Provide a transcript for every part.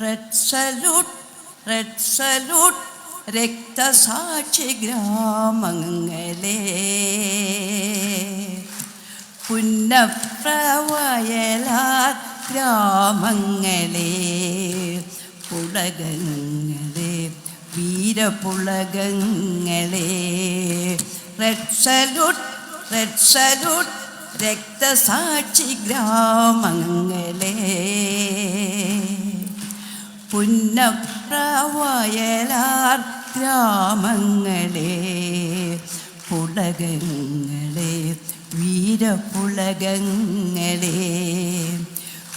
Red salute red salute രക്തസാക്ഷി ഗ്രാമങ്ങളെ പുന്നപ്രവയലാർ ഗ്രാമങ്ങളെ പുളകങ്ങളെ വീരപുളകങ്ങളെ റെഡ് സല്യൂട്ട് റെഡ് സല്യൂട്ട് രക്തസാക്ഷി ഗ്രാമങ്ങളെ പുന്നപ്രവയലാർ ഗ്രാമങ്ങളെ പുളകങ്ങളെ വീരപുളകങ്ങളെ.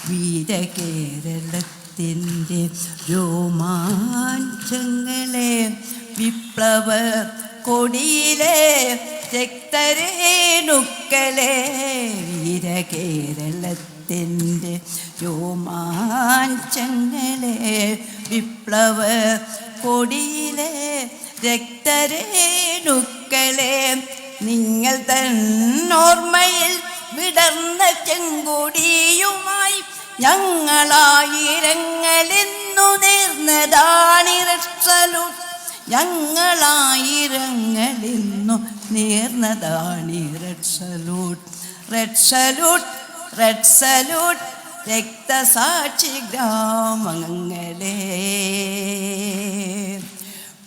വീരകേരളത്തിന്റെ രോമാഞ്ചങ്ങളെ വിപ്ലവ കൊടിയിലെ രക്തരേണുക്കളെ. വീരകേരളത്തിന്റെ രോമാഞ്ചങ്ങളെ വിപ്ലവ കൊടിയിലെ രക്തരേണുക്കളെ നിങ്ങൾ തന്നോർമ്മയിൽ വിടർന്ന ചെങ്കൊടിയുമായി ഞങ്ങളായിരങ്ങളിന്നു നേർന്നതാണിരക്ഷലു ഞങ്ങളായിരങ്ങളിന്നു നേർന്നതാണ് red salute red salute red salute രക്തസാക്ഷി ഗ്രാമങ്ങളെ.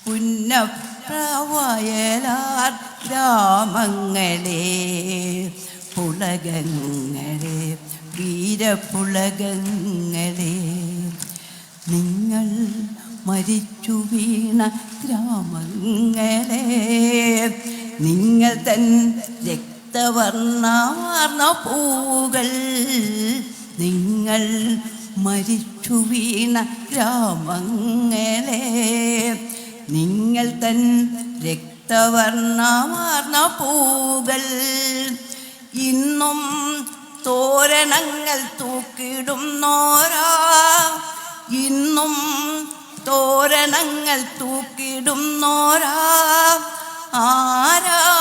പുന്നപ്രവയലാർ ഗ്രാമങ്ങളെ. പുളകങ്ങളെ വീരപുളകങ്ങളെ. നിങ്ങൾ മരിച്ചു വീണ ഗ്രാമങ്ങളെ. നിങ്ങൾ തൻ രക്തവർണാർന്ന പൂകൾ നിങ്ങൾ മരിച്ചു വീണ ഗ്രാമങ്ങളെ. നിങ്ങൾ തൻ രക്തവർണമാർന്ന പൂകൾ ഇന്നും തോരണങ്ങൾ തൂക്കിടുന്നോരാ. ഇന്നും തോരണങ്ങൾ തൂക്കിടുന്നോരാ. ആരാമങ്ങളെ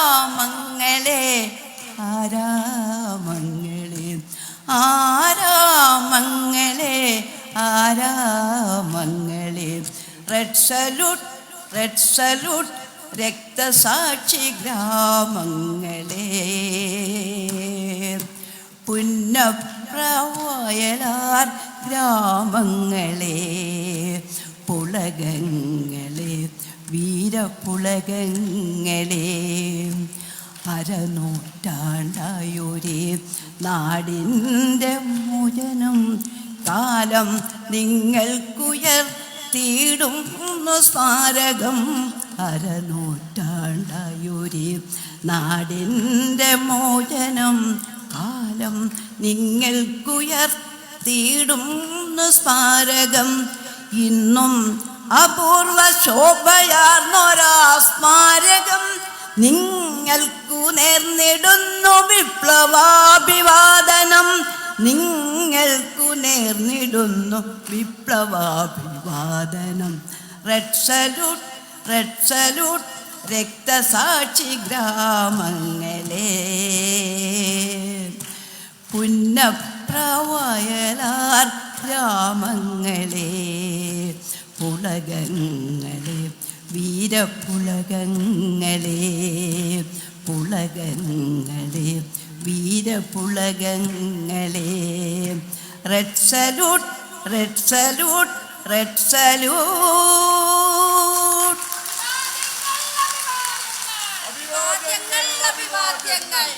റെഡ് സല്യൂട്ട് റെഡ് സല്യൂട്ട് രക്തസാക്ഷി ഗ്രാമങ്ങളെ. പുന്നപ്രവയലാർ ഗ്രാമങ്ങളെ. പുളകങ്ങളെ വീരപുളകങ്ങളെ. അരനൂറ്റാണ്ടായൊരേ നാടിന്റെ മോചനം കാലം നിങ്ങൾക്കുയർത്തിയിടുന്നു സ്മാരകം അരനൂറ്റാണ്ടായൊരു നാടിന്റെ മോചനം. കാലം നിങ്ങൾക്കുയർത്തിയിടുന്നു സ്മാരകം. ഇന്നും അപൂർവ ശോഭയാർന്നൊരാ സ്മാരകം നിങ്ങൾക്കു നേർന്നിടുന്നു വിപ്ലവാഭിവാദനം. നിങ്ങൾക്കു നേർന്നിടുന്നു വിപ്ലവാഭിവാദനം. റെഡ് സല്യൂട്ട് റെഡ് സല്യൂട്ട് രക്തസാക്ഷി ഗ്രാമങ്ങളെ. പുന്നപ്രവയലാർ ഗ്രാമങ്ങളെ. പുളകങ്ങളെ വീരപുളകങ്ങളെ. പുളകങ്ങളെ വീരപുളകങ്ങളെ. Red salute red salute red salute അഭിവാദ്യങ്ങൾ അഭിവാദ്യങ്ങൾ.